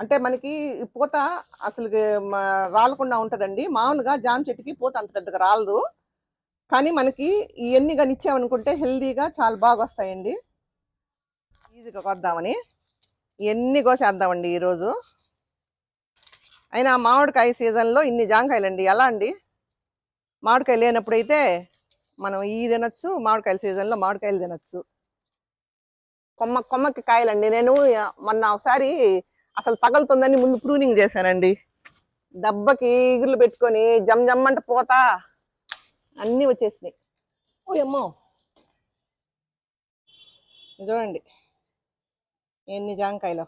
అంటే మనకి పూత అసలు రాలకుండా ఉంటుందండి. మామూలుగా జామ చెట్టుకి పూత అంత పెద్దగా రాలదు. కానీ మనకి ఇవన్నీ కానీ ఇచ్చామనుకుంటే హెల్దీగా చాలా బాగా వస్తాయండి. ఈజీగా కొద్దామని ఇవన్నీ కోసేద్దామండి ఈరోజు. అయినా మామిడికాయ సీజన్లో ఇన్ని జాంకాయలండి ఎలా అండి? మామిడికాయ లేనప్పుడైతే మనం ఈ తినొచ్చు మామిడికాయల సీజన్లో మామిడికాయలు తినొచ్చు. కొమ్మ కొమ్మకి కాయలండి. నేను మొన్న ఒకసారి అసలు తగులుతుందని ముందు ప్రూనింగ్ చేశానండి. దెబ్బకి ఈగులు పెట్టుకొని జమ్ జమ్మంట పోతా. అన్నీ వచ్చేసినాయి. ఓ అమ్మో. చూడండి ఎన్ని జాంకాయలు.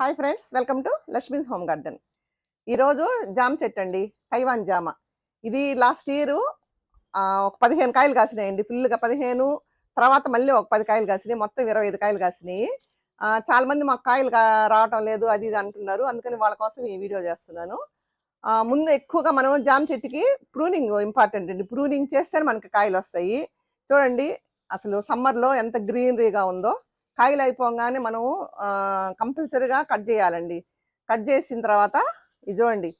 Hi friends welcome to Lakshmi's home garden. ఈరోజు జామ చెట్టు అండి తైవాన్ జామ. ఇది లాస్ట్ ఇయర్ ఒక పదిహేను కాయలు కాసినాయండి. ఫుల్గా పదిహేను తర్వాత మళ్ళీ ఒక పది కాయలు కాసినాయి. మొత్తం ఇరవై ఐదు కాయలు కాసినాయి. చాలా మంది మాకు కాయలు రావటం లేదు అది ఇది అంటున్నారు. అందుకని వాళ్ళ కోసం ఈ వీడియో చేస్తున్నాను. ముందు ఎక్కువగా మనం జామ చెట్టుకి ప్రూనింగ్ ఇంపార్టెంట్ అండి. ప్రూనింగ్ చేస్తేనే మనకి కాయలు వస్తాయి. చూడండి అసలు సమ్మర్లో ఎంత గ్రీనరీగా ఉందో. కాయలు అయిపోగానే మనం కంపల్సరీగా కట్ చేయాలండి. కట్ చేసిన తర్వాత ఇది చూడండి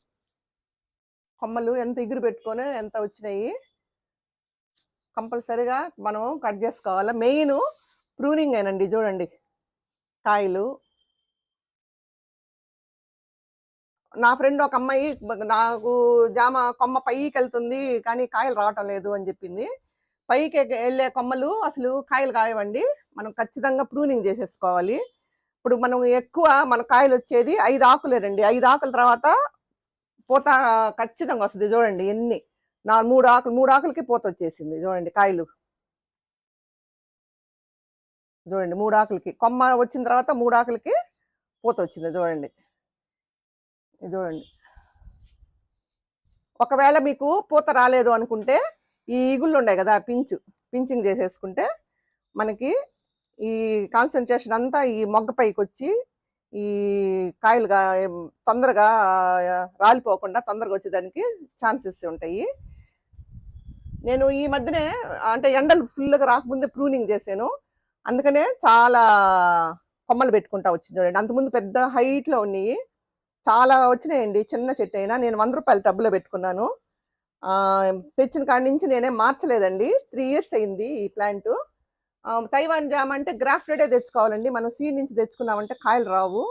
కొమ్మలు ఎంత ఇగురు పెట్టుకొని ఎంత వచ్చినాయి? కంపల్సరిగా మనం కట్ చేసుకోవాలి? మెయిన్ ప్రూనింగ్ అయినండి చూడండి. కాయలు. నా ఫ్రెండ్ ఒక అమ్మాయి నాకు జామ కొమ్మ పైకి వెళ్తుంది కానీ కాయలు రావటం లేదు అని చెప్పింది. పైకి వెళ్ళే కొమ్మలు అసలు కాయలు కాయవండి. మనం ఖచ్చితంగా ప్రూనింగ్ చేసేసుకోవాలి. ఇప్పుడు మనం ఎక్కువ మన కాయలు వచ్చేది ఐదు ఆకులేనండి. ఐదు ఆకుల తర్వాత పూత ఖచ్చితంగా వస్తుంది చూడండి ఎన్ని. నా మూడు ఆకులు మూడు ఆకులకి పూత వచ్చేసింది చూడండి కాయలు. చూడండి మూడు ఆకులకి. కొమ్మ వచ్చిన తర్వాత మూడు ఆకులకి పూత వచ్చింది చూడండి. చూడండి. ఒకవేళ మీకు పూత రాలేదు అనుకుంటే ఈ ఈగుళ్ళు ఉన్నాయి కదా పించు పించింగ్ చేసేసుకుంటే మనకి ఈ కాన్సన్ట్రేషన్ అంతా ఈ మొగ్గ పైకి వచ్చి ఈ కాయలుగా తొందరగా రాలిపోకుండా తొందరగా వచ్చేదానికి ఛాన్సెస్ ఉంటాయి. నేను ఈ మధ్యనే అంటే ఎండలు ఫుల్గా రాకముందే ప్రూనింగ్ చేశాను. అందుకనే చాలా కొమ్మలు పెట్టుకుంటా వచ్చింది చూడండి. అంతకుముందు పెద్ద హైట్లో ఉన్నాయి. చాలా వచ్చినాయండి. చిన్న చెట్టు అయినా నేను వంద రూపాయల టబ్బులో పెట్టుకున్నాను. తెచ్చిన కాడి నుంచి నేనే మార్చలేదండి. త్రీ ఇయర్స్ అయింది ఈ ప్లాంట్. తైవాన్ జామ్ అంటే గ్రాఫ్టెడే తెచ్చుకోవాలండి. మనం సీడ్ నుంచి తెచ్చుకున్నామంటే కాయలు రావు.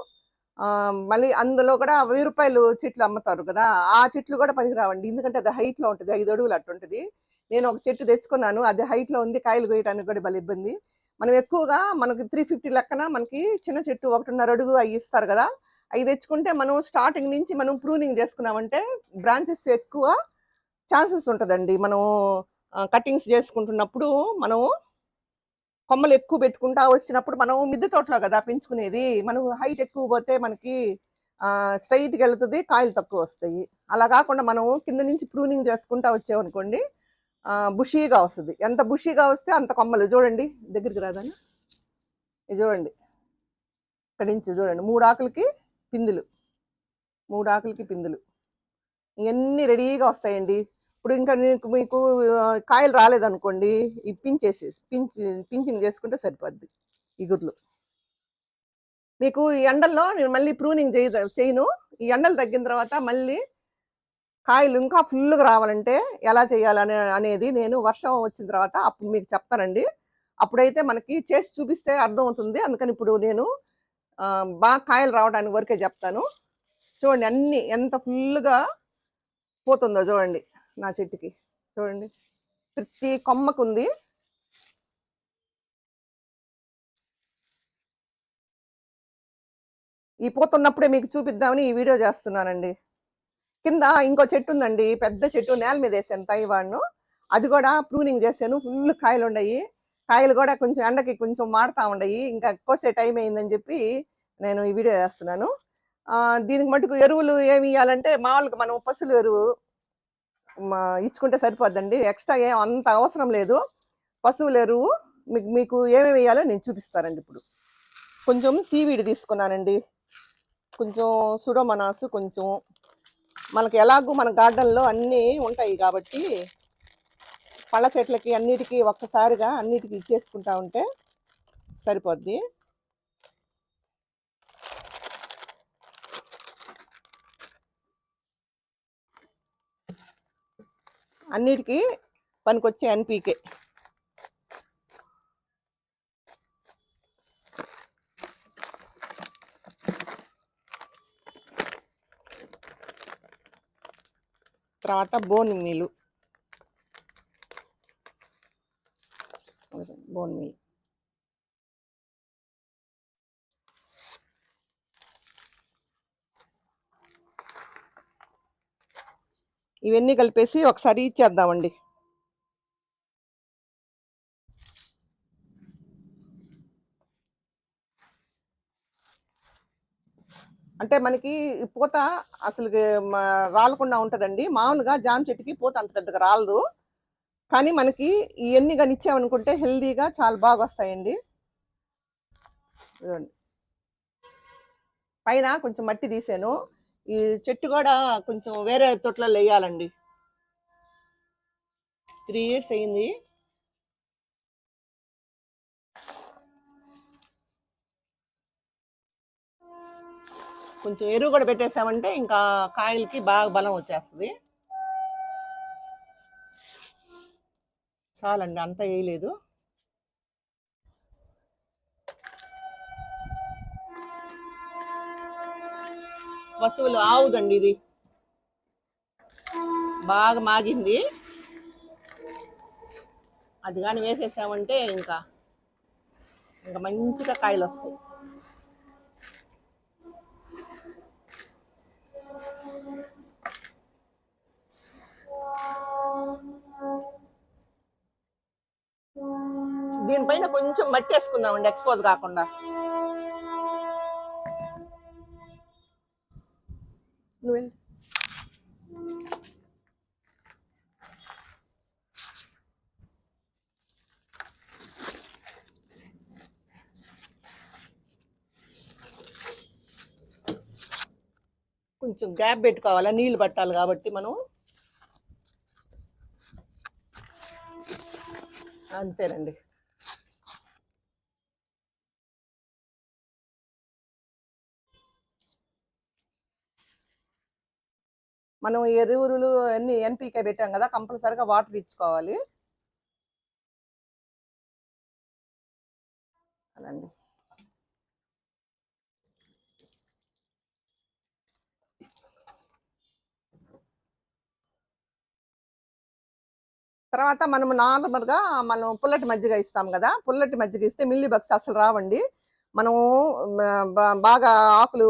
ఆ, మళ్ళీ అందులో కూడా వెయ్యి రూపాయలు చెట్లు అమ్ముతారు కదా. ఆ చెట్లు కూడా పనికి రావండి. ఎందుకంటే అది హైట్లో ఉంటుంది. ఐదు అడుగులు అట్టుంటుంది నేను ఒక చెట్టు తెచ్చుకున్నాను. అది హైట్లో ఉంది. కాయలు కోయడానికి కూడా భలే ఇబ్బంది. మనం ఎక్కువగా మనకి త్రీ ఫిఫ్టీ లెక్కన మనకి చిన్న చెట్టు ఒకటిన్నర అడుగు అవి ఇస్తారు కదా. అవి తెచ్చుకుంటే మనం స్టార్టింగ్ నుంచి మనం ప్రూనింగ్ చేసుకున్నామంటే బ్రాంచెస్ ఎక్కువ ఛాన్సెస్ ఉంటుందండి. మనం కటింగ్స్ చేసుకుంటున్నప్పుడు మనం కొమ్మలు ఎక్కువ పెట్టుకుంటా వచ్చినప్పుడు మనం మిద్దె తోటలో కదా పెంచుకునేది మనం హైట్ ఎక్కువ పోతే మనకి స్ట్రైట్కి వెళ్తుంది కాయలు తక్కువ వస్తాయి. అలా కాకుండా మనం కింద నుంచి ప్రూనింగ్ చేసుకుంటా వచ్చామనుకోండి బుషీగా వస్తుంది. ఎంత బుషీగా వస్తే అంత కొమ్మలు. చూడండి దగ్గరికి రాదని ఇది చూడండి. ఇక్కడి నుంచి చూడండి. మూడు ఆకులకి పిందులు. మూడు ఆకులకి పిందులు. ఇవన్నీ రెడీగా వస్తాయండి. ఇప్పుడు ఇంకా నీకు మీకు కాయలు రాలేదనుకోండి ఈ పించేసి పించి పించింగ్ చేసుకుంటే సరిపోద్ది ఇగుర్లు మీకు ఈ ఎండల్లో నేను మళ్ళీ ప్రూనింగ్ చేయ చేయను. ఈ ఎండలు తగ్గిన తర్వాత మళ్ళీ కాయలు ఇంకా ఫుల్గా రావాలంటే ఎలా చేయాలని అనేది నేను వర్షం వచ్చిన తర్వాత అప్పుడు మీకు చెప్తానండి. అప్పుడైతే మనకి చేసి చూపిస్తే అర్థమవుతుంది అందుకని ఇప్పుడు నేను బాగా కాయలు రావడానికి వరకే చెప్తాను. చూడండి అన్ని ఎంత ఫుల్గా పోతుందో చూడండి. నా చెట్టుకి చూడండి. ప్రతి కొమ్మకు ఉంది ఈ పోతున్నప్పుడే మీకు చూపిద్దామని ఈ వీడియో చేస్తున్నానండి. కింద ఇంకో చెట్టు ఉందండి పెద్ద చెట్టు నేల మీద వేసాను తైవాన్ను. అది కూడా ప్రూనింగ్ చేశాను. ఫుల్ కాయలు ఉన్నాయి. కాయలు కూడా కొంచెం ఎండకి కొంచెం మారుతా ఉన్నాయి. ఇంకా కోసే టైం అయిందని చెప్పి నేను ఈ వీడియో చేస్తున్నాను. దీనికి మటుకు ఎరువులు ఏమి ఇవ్వాలంటే మామూలుగా మనం పసులు ఎరువు ఇచ్చుకుంటే సరిపోద్దండి. ఎక్స్ట్రా ఏం అంత అవసరం లేదు. పశువుల ఎరువు మీకు మీకు ఏమేమి వేయాలో నేను చూపిస్తానండి ఇప్పుడు. కొంచెం సీవీడ్ తీసుకున్నానండి. కొంచెం సుడోమనాసు కొంచెం. మనకి ఎలాగూ మన గార్డెన్లో అన్నీ ఉంటాయి కాబట్టి పళ్ళ చెట్లకి అన్నిటికీ ఒక్కసారిగా అన్నిటికీ ఇచ్చేసుకుంటా ఉంటే సరిపోద్ది. అన్నిటికీ పనికొచ్చే ఎన్పీకే. తర్వాత బోన్ మీలు. Bone meal. ఇవన్నీ కలిపేసి ఒకసారి ఇచ్చేద్దామండి. అంటే మనకి పూత అసలు రాలకుండా ఉంటుందండి. మామూలుగా జామ చెట్టుకి పూత అంత పెద్దగా రాలదు. కానీ మనకి ఇవన్నీ కానీ ఇచ్చామనుకుంటే హెల్దీగా చాలా బాగా వస్తాయండి. పైన కొంచెం మట్టి తీసాను. ఈ చెట్టు కూడా కొంచెం వేరే తొట్లలో వేయాలండి. త్రీ ఇయర్స్ అయింది కొంచెం ఎరువు కూడా పెట్టేసామంటే ఇంకా కాయలకి బాగా బలం వచ్చేస్తుంది. చాలండి అంతా వేయలేదు. పశువులు ఆవుదండి ఇది. బాగా మాగింది. అది కానీ వేసేసామంటే ఇంకా ఇంకా మంచిగా కాయలు వస్తాయి దీనిపైన కొంచెం మట్టి వేసుకుందామండి ఎక్స్పోజ్ కాకుండా. నువ్వు కొంచెం గ్యాప్ పెట్టుకోవాలా? నీళ్ళు పట్టాలి కాబట్టి మనం. అంతేనండి. మనం ఎరువులు అన్ని ఎన్పికే పెట్టాం కదా కంపల్సరిగా వాటర్ ఇచ్చుకోవాలి. అదండి. తర్వాత మనం నార్మల్గా మనం పుల్లటి మజ్జిగ ఇస్తాం కదా పుల్లటి మజ్జిగ ఇస్తే మిల్లీ బగ్స్ అసలు రావండి. మనము బాగా ఆకులు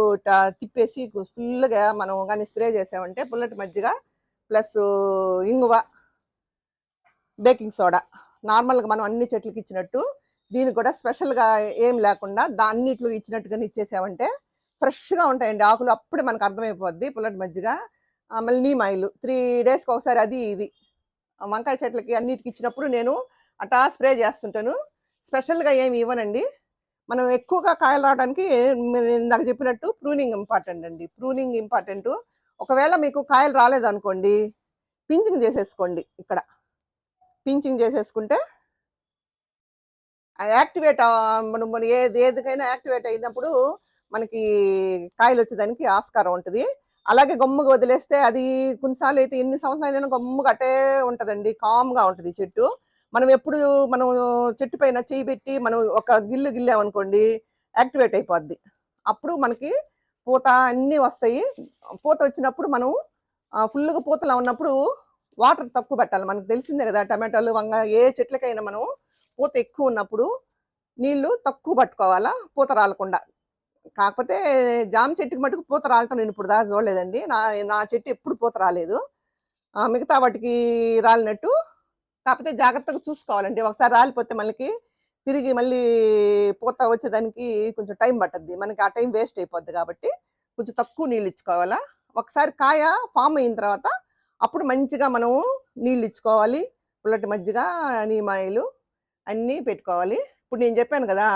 తిప్పేసి ఫుల్గా మనం కానీ స్ప్రే చేసామంటే పుల్లటి మజ్జిగ ప్లస్ ఇంగువ బేకింగ్ సోడా. నార్మల్గా మనం అన్ని చెట్లకి ఇచ్చినట్టు దీనికి కూడా స్పెషల్గా ఏం లేకుండా దాన్నిట్లు ఇచ్చినట్టుగా ఇచ్చేసామంటే ఫ్రెష్గా ఉంటాయండి ఆకులు. అప్పుడే మనకు అర్థమైపోద్ది పుల్లటి మజ్జిగ. మళ్ళీ నీమ్ ఆయిల్ త్రీ డేస్కి ఒకసారి అది ఇది. వంకాయ చెట్లకి అన్నిటికి ఇచ్చినప్పుడు నేను అటా స్ప్రే చేస్తుంటాను. స్పెషల్గా ఏమి ఇవ్వనండి. మనం ఎక్కువగా కాయలు రావడానికి మీరు ఇందాక చెప్పినట్టు ప్రూనింగ్ ఇంపార్టెంట్ అండి. ప్రూనింగ్ ఇంపార్టెంట్ ఒకవేళ మీకు కాయలు రాలేదనుకోండి పించింగ్ చేసేసుకోండి ఇక్కడ. పించింగ్ చేసేసుకుంటే యాక్టివేట్ మనం మనం ఏది ఏదికైనా యాక్టివేట్ అయినప్పుడు మనకి కాయలు వచ్చేదానికి ఆస్కారం ఉంటుంది. అలాగే గమ్ముగా వదిలేస్తే అది కొన్నిసార్లు అయితే ఎన్ని సంవత్సరాలైనా గమ్ముగా అటే ఉంటుందండి. కామ్గా ఉంటుంది చెట్టు. మనం ఎప్పుడు మనం చెట్టు పైన చేయి పెట్టి మనం ఒక గిల్లు గిల్లామనుకోండి యాక్టివేట్ అయిపోద్ది. అప్పుడు మనకి పూత అన్నీ వస్తాయి. పూత వచ్చినప్పుడు మనం ఫుల్గా పూతలా ఉన్నప్పుడు వాటర్ తక్కువ పెట్టాలి. మనకు తెలిసిందే కదా టమాటాలు వంగ ఏ చెట్లకైనా మనం పూత ఎక్కువ ఉన్నప్పుడు నీళ్ళు తక్కువ పట్టుకోవాలా పూత రాలకుండా. కాకపోతే జామ చెట్టుకి మటుకు పూత రాలటం నేను ఇప్పుడు దాకా చూడలేదండి. నా నా చెట్టు ఎప్పుడు పూత రాలేదు. మిగతా వాటికి రాలినట్టు కాకపోతే జాగ్రత్తగా చూసుకోవాలండి. ఒకసారి రాలిపోతే మనకి తిరిగి మళ్ళీ పూత వచ్చేదానికి కొంచెం టైం పట్టద్ది. మనకి ఆ టైం వేస్ట్ అయిపోద్ది కాబట్టి కొంచెం తక్కువ నీళ్ళు ఇచ్చుకోవాలా? ఒకసారి కాయ ఫామ్ అయిన తర్వాత అప్పుడు మంచిగా మనము నీళ్ళు ఇచ్చుకోవాలి. పుల్లటి మజ్జిగ నీమాయిలు అన్నీ పెట్టుకోవాలి. ఇప్పుడు నేను చెప్పాను కదా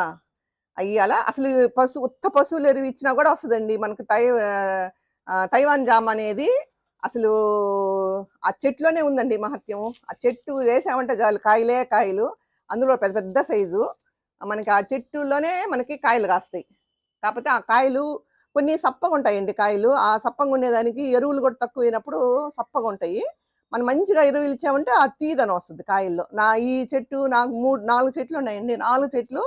అయ్యాల? అసలు పశు ఉత్త పశువులు ఎరువు ఇచ్చినా కూడా వస్తుందండి. మనకి తై తైవాన్ జామ్ అనేది అసలు ఆ చెట్లోనే ఉందండి మహత్యము ఆ చెట్టు వేసామంటే చాలు కాయలే కాయలు. అందులో పెద్ద పెద్ద సైజు. మనకి ఆ చెట్టులోనే మనకి కాయలు కాస్తాయి. కాకపోతే ఆ కాయలు కొన్ని సప్పగా ఉంటాయండి కాయలు. ఆ సప్పగా ఉండేదానికి ఎరువులు కూడా తక్కువ అయినప్పుడు సప్పగా ఉంటాయి. మనం మంచిగా ఎరువులు ఇచ్చామంటే ఆ తీదనం వస్తుంది కాయల్లో. నా ఈ చెట్టు నాకు మూడు నాలుగు చెట్లు ఉన్నాయండి. నాలుగు చెట్లు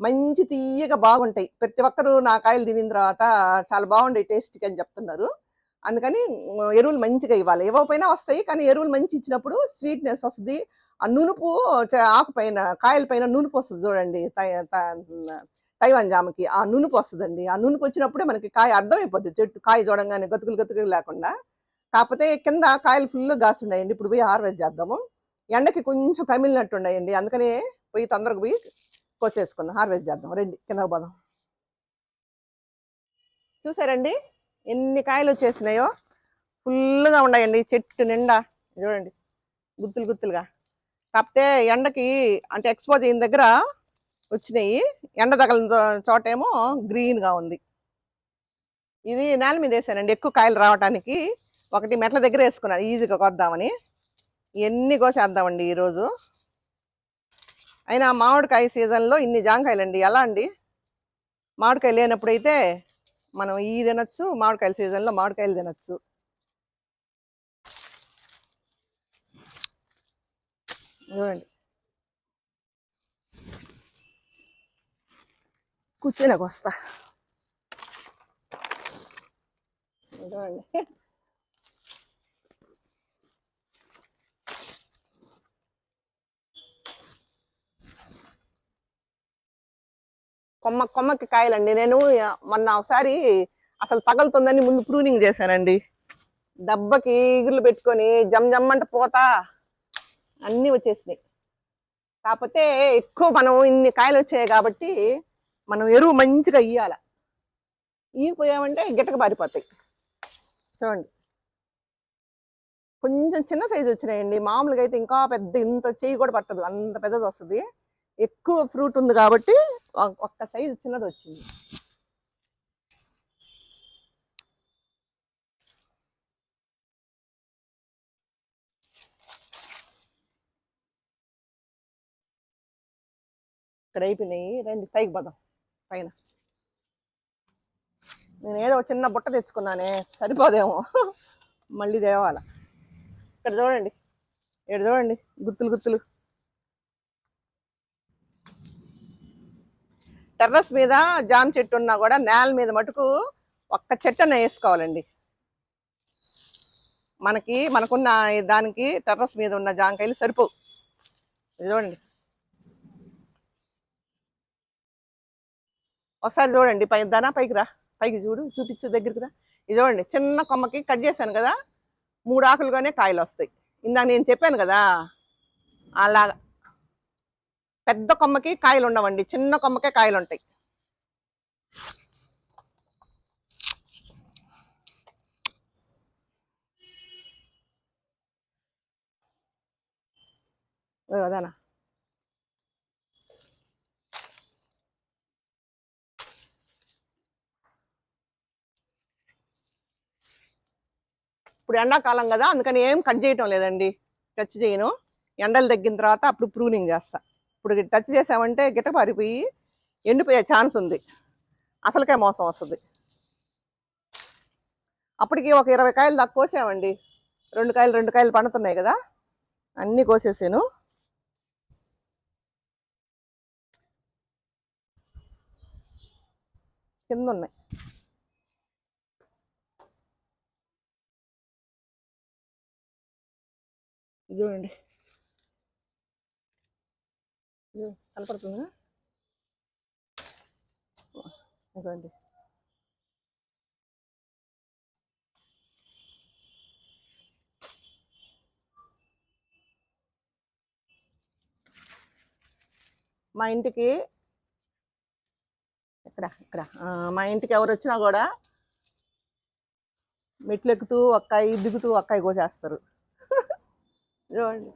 మంచి తీయగా బాగుంటాయి. ప్రతి ఒక్కరు నా కాయలు తినిన తర్వాత చాలా బాగుంటాయి టేస్ట్కి అని చెప్తున్నారు. అందుకని ఎరువులు మంచిగా ఇవ్వాలి. ఇవ్వకపోయినా వస్తాయి కానీ ఎరువులు మంచి ఇచ్చినప్పుడు స్వీట్నెస్ వస్తుంది. ఆ నునుపు చ- ఆకు పైన కాయల పైన నునుపు వస్తుంది చూడండి. తై- తైవాన్ జామకి ఆ నునుపు వస్తుందండి. ఆ నునుపు వచ్చినప్పుడే మనకి కాయ అర్థమైపోద్ది. చెట్టు కాయ చూడంగానే గతుకులు గతుకులు లేకుండా. కాకపోతే కింద కాయలు ఫుల్ కాస్తున్నాయండి ఇప్పుడు పోయి హార్వెస్ట్ చేద్దాము. ఎండకి కొంచెం కమిలినట్టు ఉన్నాయండి అందుకని పోయి తొందరగా పోయి కోసేసుకుందాం. హార్వెస్ట్ చేద్దాం. రండి కిందకు పోదాం. చూసారండి? ఎన్ని కాయలు వచ్చేసినాయో ఫుల్గా ఉన్నాయండి. చెట్టు నిండా చూడండి. గుత్తులు గుత్తులుగా. కాకపోతే ఎండకి అంటే ఎక్స్పోజ్ అయిన దగ్గర వచ్చినాయి. ఎండ తగలిన చో- చోటేమో గ్రీన్గా ఉంది. ఇది నేల మీద వేసానండి. ఎక్కువ కాయలు రావడానికి ఒకటి మెట్ల దగ్గర వేసుకున్నాను ఈజీగా కొద్దామని. ఎన్ని కోసేద్దామండి ఈరోజు? అయినా మామిడికాయ సీజన్లో ఇన్ని జాంకాయలండి. ఎలా అండి? మామిడికాయ లేనప్పుడైతే మనం ఈ తినొచ్చు మామిడికాయల సీజన్లో మామిడికాయలు తినొచ్చు. చూడండి కూర్చోనకు వస్తా. చూడండి కొమ్మ కొమ్మకి కాయలండి. నేను మొన్న ఒకసారి అసలు తగులుతుందని ముందు ప్రూనింగ్ చేశానండి. దెబ్బకి ఈగులు పెట్టుకొని జమ్ జమ్ పోతా అన్నీ వచ్చేసినాయి. కాకపోతే ఎక్కువ మనం ఇన్ని కాయలు వచ్చాయి కాబట్టి మనం ఎరువు మంచిగా ఇయ్యాల. ఈగిపోయామంటే గిటక పారిపోతాయి. చూడండి. కొంచెం చిన్న సైజు వచ్చినాయండి. మామూలుగా అయితే ఇంకా పెద్ద ఇంత చెయ్యి కూడా పట్టదు. అంత పెద్దది వస్తుంది. ఎక్కువ ఫ్రూట్ ఉంది కాబట్టి ఒక్క సైజు చిన్నది వచ్చింది ఇక్కడ అయిపోయినాయి రండి పైకి పోదాం. పైన. నేను ఏదో చిన్న బుట్ట తెచ్చుకున్నానే. సరిపోదేమో. మళ్ళీ తేవాల. ఇక్కడ చూడండి. ఇక్కడ చూడండి. గుత్తులు గుత్తులు. టెర్రస్ మీద జామ చెట్టు ఉన్నా కూడా నేల మీద మటుకు ఒక్క చెట్టున వేసుకోవాలండి. మనకి మనకున్న దానికి టెర్రస్ మీద ఉన్న జామకాయలు సరిపోవు. ఇది చూడండి. ఒకసారి చూడండి పై దానా పైకి రా. పైకి చూడు చూపించు దగ్గరికి రా. ఇది చూడండి చిన్న కొమ్మకి కట్ చేశాను కదా. మూడు ఆకులుగానే కాయలు వస్తాయి. ఇందాక నేను చెప్పాను కదా అలాగా పెద్ద కొమ్మకి కాయలు ఉండవండి. చిన్న కొమ్మకే కాయలు ఉంటాయి అదేనా? ఇప్పుడు ఎండాకాలం కదా అందుకని ఏం కట్ చేయటం లేదండి. టచ్ చేయను. ఎండలు తగ్గిన తర్వాత అప్పుడు ప్రూనింగ్ చేస్తా. ఇప్పుడు టచ్ చేసామంటే గిట్ట పారిపోయి ఎండిపోయే ఛాన్స్ ఉంది. అసలుకే మోసం వస్తుంది. అప్పటికి ఒక ఇరవై కాయలు దాకా కోసామండి. రెండు కాయలు రెండు కాయలు పండుతున్నాయి కదా. అన్నీ కోసేసాను. కింద ఉన్నాయి చూడండి కనపడుతుందా? ఇదిగోండి. మా ఇంటికి ఇక్కడ ఇక్కడ మా ఇంటికి ఎవరు వచ్చినా కూడా మెట్లు ఎక్కుతూ ఒక్కాయి దిగుతూ ఒక్కాయి కోసేస్తారు. చూడండి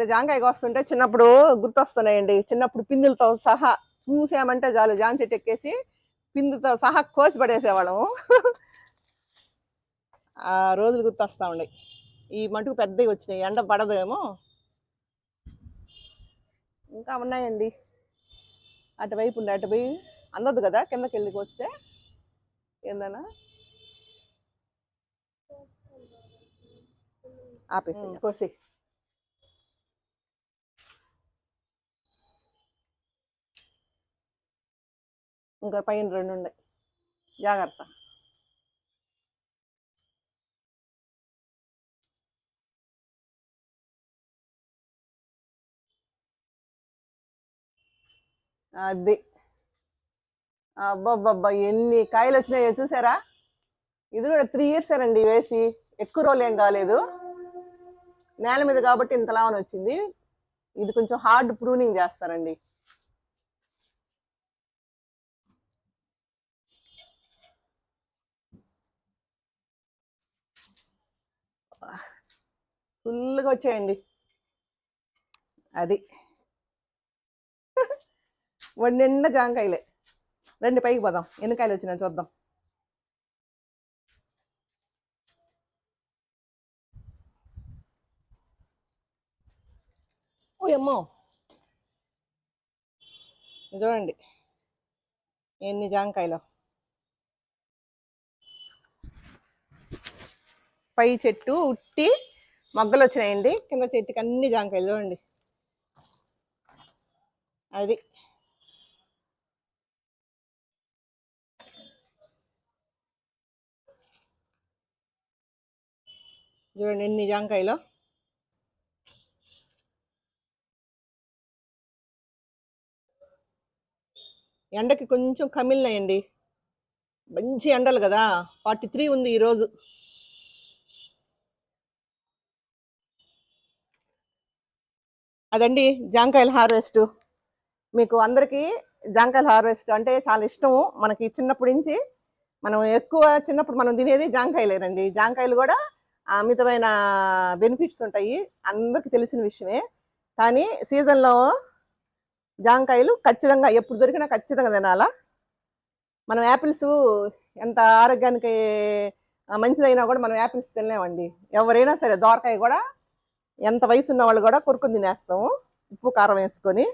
ఇట్లా జాంకాయ వస్తుంటే చిన్నప్పుడు గుర్తొస్తున్నాయండి. చిన్నప్పుడు పిందులతో సహా చూసామంటే చాలు జామ చెట్టు ఎక్కేసి పిందుతో సహా కోసి పడేసేవాళ్ళము. ఆ రోజులు గుర్తొస్తా ఉన్నాయి ఈ మటుకు పెద్దవి వచ్చినాయి. ఎండ పడదేమో. ఇంకా ఉన్నాయండి. అటువైపు ఉండి అటు పోయి అందదు కదా కిందకి వెళ్ళి వస్తే ఏందన్నా? ఆపేసి కోసి ఇంకా పైన రెండు ఉన్నాయి. జాగ్రత్త. అది. అబ్బబ్బబ్బా ఎన్ని కాయలు వచ్చినాయో చూసారా? ఇది కూడా త్రీ ఇయర్స్ అండి వేసి. ఎక్కువ రోజులు ఏం కాలేదు. నేల మీద కాబట్టి ఇంతలా అని వచ్చింది. ఇది కొంచెం హార్డ్ ప్రూనింగ్ చేస్తారండి. ఫుల్గా వచ్చాయండి. అది. వాడి నిండా జాంకాయలే రండి పైకి పోదాం. ఎన్నికాయలు వచ్చినా చూద్దాం. ఓ అమ్మో! చూడండి ఎన్ని జాంకాయలు పై చెట్టు ఉట్టి మొగ్గలు వచ్చినాయండి. కింద చెట్టుకి అన్ని జాంకాయలు చూడండి. అది. చూడండి ఎన్ని జాంకాయలు. ఎండకి కొంచెం కమిలినాయండి. మంచి ఎండలు కదా. ఫార్టీ త్రీ ఉంది ఈరోజు. అదండి జాంకాయల హార్వెస్ట్. మీకు అందరికీ జాంకాయల హార్వెస్ట్ అంటే చాలా ఇష్టము. మనకి చిన్నప్పటి నుంచి మనం ఎక్కువ చిన్నప్పుడు మనం తినేది జాంకాయలేనండి. జాంకాయలు కూడా అమితమైన బెనిఫిట్స్ ఉంటాయి. అందరికీ తెలిసిన విషయమే. కానీ సీజన్లో జాంకాయలు ఖచ్చితంగా ఎప్పుడు దొరికినా ఖచ్చితంగా తినాలా? మనం యాపిల్స్ ఎంత ఆరోగ్యానికి మంచిదైనా కూడా మనం యాపిల్స్ తినలేమండి. ఎవరైనా సరే దోరకాయ కూడా ఎంత వయసు ఉన్న వాళ్ళు కూడా కొరుకుని తినేస్తాము. ఉప్పు కారం వేసుకొని.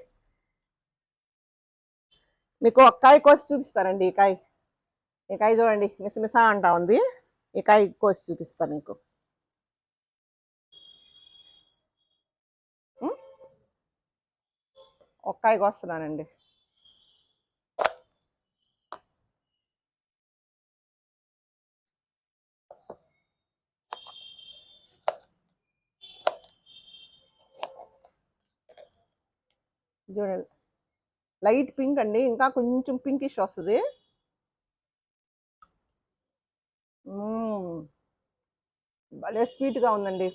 మీకు ఒక కాయ కోసి చూపిస్తానండి ఈ కాయ. ఈ కాయ చూడండి మిసమిసా అంటా ఉంది. ఈ కాయ కోసి చూపిస్తా మీకు. ఉం? ఒక కాయ కోస్తున్నానండి చూడండి లైట్ పింక్ అండి. ఇంకా కొంచెం పింకిష్ వస్తుంది. భలే స్వీట్గా ఉందండి.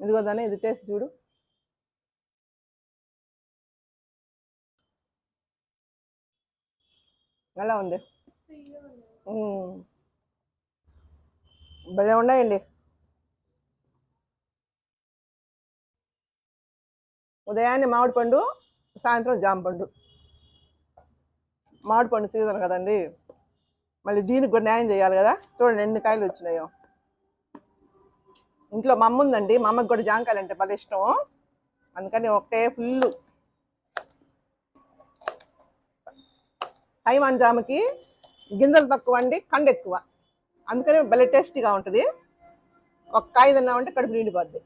ఇదిగో దాన్ని ఇది టేస్ట్ చూడు. ఎలా ఉంది? భలే ఉన్నాయండి. ఉదయాన్నే మామిడి పండు సాయంత్రం జామ పండు. మామిడి పండు సీజన్ కదండి. మళ్ళీ దీనికి కూడా న్యాయం చేయాలి కదా. చూడండి ఎన్ని కాయలు వచ్చినాయో. ఇంట్లో మా అమ్మ ఉందండి. మా అమ్మకి కూడా జామకాయలు అంటే భలే ఇష్టం. అందుకని ఒకటే ఫుల్. హైమాన్ జామకి గింజలు తక్కువ అండి కండ ఎక్కువ అందుకని భలే టేస్టీగా ఉంటుంది. ఒక కాయ తిన్నామంటే కడుపు నిండిపోద్ది.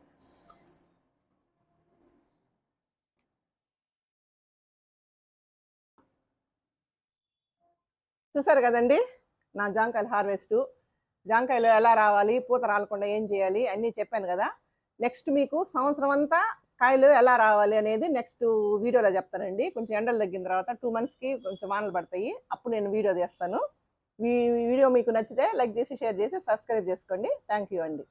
చూసారు కదండి? నా జాంకాయల హార్వెస్టు. జాంకాయలు ఎలా రావాలి పూత రాలకుండా ఏం చేయాలి అన్నీ చెప్పాను కదా? నెక్స్ట్ మీకు సంవత్సరం అంతా కాయలు ఎలా రావాలి అనేది నెక్స్ట్ వీడియోలో చెప్తానండి. కొంచెం ఎండలు తగ్గిన తర్వాత టూ మంత్స్కి కొంచెం వానలు పడతాయి. అప్పుడు నేను వీడియో చేస్తాను మీ వీడియో మీకు నచ్చితే లైక్ చేసి షేర్ చేసి సబ్స్క్రైబ్ చేసుకోండి. థ్యాంక్ యూ అండి.